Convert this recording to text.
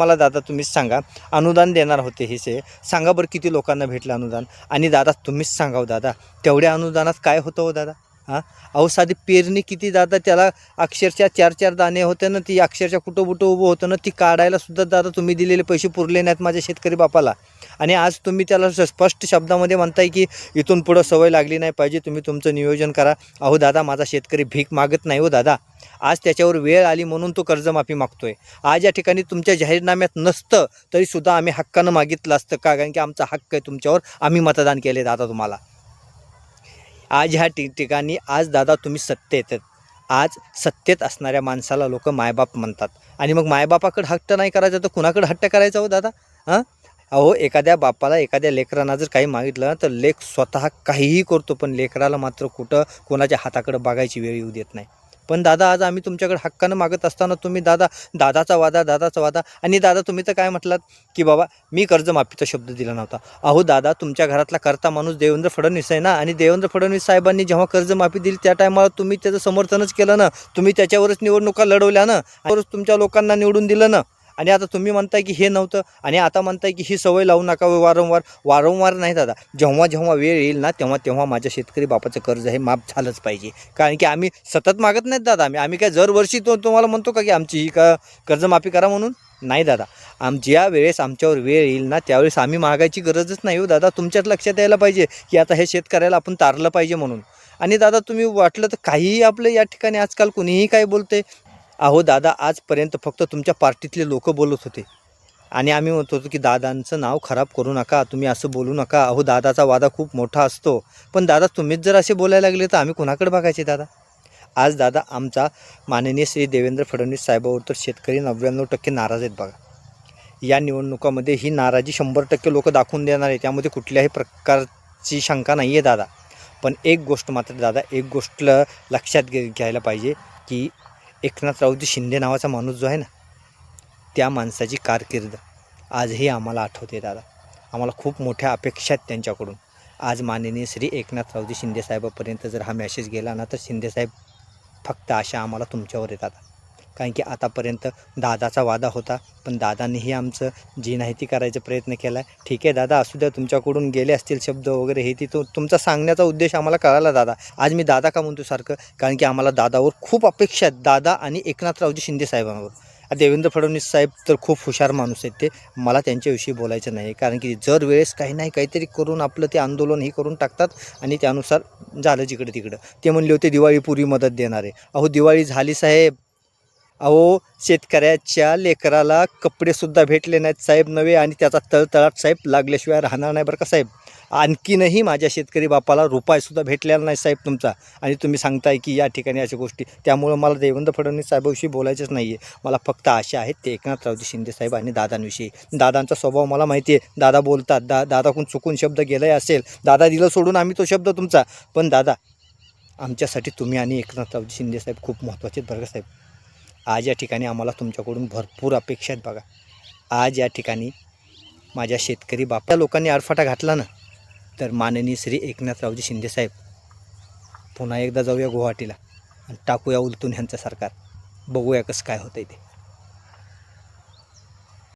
मला दादा तुम्हीच सांगा. अनुदान देणार होते हे से. सांगा बरं किती लोकांना भेटलं अनुदान? आणि दादा तुम्हीच सांगा दादा. तेवढ्या अनुदानात काय होतं हो दादा? हां? अहो साधी पेरणी किती दादा त्याला अक्षरशः चार चार दाणे होते ना ती अक्षरशः कुठं कुठं उभं होतं ना ती काढायला सुद्धा दादा तुम्ही दिलेले पैसे पुरले नाहीत माझ्या शेतकरी बापाला. आणि आज तुम्ही त्याला स्पष्ट शब्दामध्ये म्हणताय की इथून पुढं सवय लागली नाही पाहिजे तुम्ही तुमचं नियोजन करा. अहो दादा माझा शेतकरी भीक मागत नाही हो दादा. आज त्याच्यावर वेळ आली म्हणून तो कर्जमाफी मागतोय. आज या ठिकाणी तुमच्या जाहीरनाम्यात नसतं तरीसुद्धा आम्ही हक्कानं मागितलं असतं का? कारण की आमचा हक्क आहे तुमच्यावर आम्ही मतदान केले दादा तुम्हाला. आज ह्या ठि ठिकाणी आज दादा तुम्ही सत्तेत आहेत. आज सत्तेत असणाऱ्या माणसाला लोक मायबाप म्हणतात. आणि मग मायबापाकडे हट्ट नाही करायचा तर कुणाकडे हट्ट करायचा हो दादा? हां? अहो एखाद्या बापाला एखाद्या लेकरांना जर काही मागितलं तर लेख स्वतः काहीही करतो पण लेकराला मात्र कुठं कोणाच्या हाताकडं बघायची वेळ येऊ देत नाही. पण दादा आज आम्ही तुमच्याकडे हक्कानं मागत असताना तुम्ही दादा दादाचा वादा दादाचा वादा. आणि दादा तुम्ही तर काय म्हटलात की बाबा मी कर्जमाफीचा शब्द दिला नव्हता. अहो दादा तुमच्या घरातला करता माणूस देवेंद्र फडणवीस आहे ना? आणि देवेंद्र फडणवीस साहेबांनी जेव्हा कर्जमाफी दिली त्या टायमाला तुम्ही त्याचं समर्थनच केलं ना? तुम्ही त्याच्यावरच निवडणुका लढवल्या ना? तुमच्या लोकांना निवडून दिलं ना? आणि आता तुम्ही म्हणताय की हे नव्हतं आणि आता म्हणताय की ही सवय लावू नका वारंवार वारंवार नाही दादा. जेव्हा जेव्हा वेळ येईल ना तेव्हा तेव्हा माझ्या शेतकरी बापाचं कर्ज हे माफ झालंच पाहिजे. कारण की आम्ही सतत मागत नाहीत दादा. आम्ही आम्ही काय दरवर्षी तो तुम्हाला म्हणतो का की आमची ही का कर्जमाफी करा म्हणून? नाही दादा. आम ज्या वेळेस आमच्यावर वेळ येईल ना त्यावेळेस आम्ही मागायची गरजच नाही हो दादा. तुमच्यात लक्षात यायला पाहिजे की आता हे शेतकऱ्याला आपण तारलं पाहिजे म्हणून. आणि दादा तुम्ही वाटलं तर काहीही आपलं या ठिकाणी आजकाल कुणीही काय बोलते अहो दादा आजपर्यंत फक्त तुमच्या पार्टीतले लोक बोलत होते. आणि आम्ही म्हणत होतो की दादांचं नाव खराब करू नका तुम्ही असं बोलू नका. अहो दादाचा वादा खूप मोठा असतो. पण दादा तुम्हीच जर असे बोलायला लागले तर आम्ही कुणाकडे बघायचे दादा? आज दादा आमचा माननीय श्री देवेंद्र फडणवीस साहेबावर तर शेतकरी नव्याण्णव टक्के नाराज आहेत बघा. या निवडणुकामध्ये ही नाराजी शंभर टक्के लोक दाखवून देणार आहे त्यामध्ये कुठल्याही प्रकारची शंका नाही आहे दादा. पण एक गोष्ट मात्र दादा एक गोष्ट लक्षात घे घ्यायला पाहिजे की एकनाथ राऊजी शिंदे नावाचा माणूस जो आहे ना त्या माणसाची कारकीर्द आजही आम्हाला आठवते दादा. आम्हाला खूप मोठ्या अपेक्षा आहेत त्यांच्याकडून. आज माननीय श्री एकनाथ राऊजी शिंदेसाहेबापर्यंत जर हा मॅसेज गेला ना तर शिंदेसाहेब फक्त आशा आम्हाला तुमच्यावर येतात कारण की आतापर्यंत दादाचा वादा होता पण दादांनीही आमचं जी नाही ती करायचा प्रयत्न केला. आहे ठीक आहे दादा असू द्या तुमच्याकडून गेले असतील शब्द वगैरे हे ती तो तुमचा सांगण्याचा उद्देश आम्हाला कळाला दादा. आज मी दादा का म्हणतो सारखं? कारण की आम्हाला दादावर खूप अपेक्षा आहेत. दादा आणि एकनाथरावजी शिंदे साहेबांवर. देवेंद्र फडणवीस साहेब तर खूप हुशार माणूस आहेत ते. मला त्यांच्याविषयी बोलायचं नाही. कारण की जर वेळेस काही नाही काहीतरी करून आपलं ते आंदोलन हे करून टाकतात आणि त्यानुसार झालं जिकडं तिकडं. ते म्हणले होते दिवाळीपूर्वी मदत देणारे. अहो दिवाळी झाली साहेब. अहो शेतकऱ्याच्या लेकराला कपडेसुद्धा भेटले नाहीत साहेब नवे आणि त्याचा तळतळाट साहेब लागल्याशिवाय राहणार नाही बरं का साहेब? आणखीनही माझ्या शेतकरी बापाला रुपायसुद्धा भेटलेला नाही साहेब तुमचा. आणि तुम्ही सांगताय की या ठिकाणी अशा गोष्टी त्यामुळं मला देवेंद्र फडणवीस साहेबाविषयी बोलायचंच नाही आहे मला फक्त आशा आहेत ते एकनाथरावजी शिंदे साहेब आणि दादांविषयी. दादांचा स्वभाव मला माहिती आहे दादा बोलतात दा दादाकडून चुकून शब्द गेलाही असेल दादा दिलं सोडून आम्ही तो शब्द तुमचा. पण दादा आमच्यासाठी तुम्ही आणि एकनाथरावजी शिंदे साहेब खूप महत्त्वाचे आहेत बरं का साहेब? आज या ठिकाणी आम्हाला तुमच्याकडून भरपूर अपेक्षा आहेत बघा. आज या ठिकाणी माझ्या शेतकरी बापा लोकांनी आरफाटा घातला ना तर माननीय श्री एकनाथरावजी शिंदेसाहेब पुन्हा एकदा जाऊया गुवाहाटीला आणि टाकूया उलटून ह्यांचं सरकार. बघूया कसं काय होतं ते.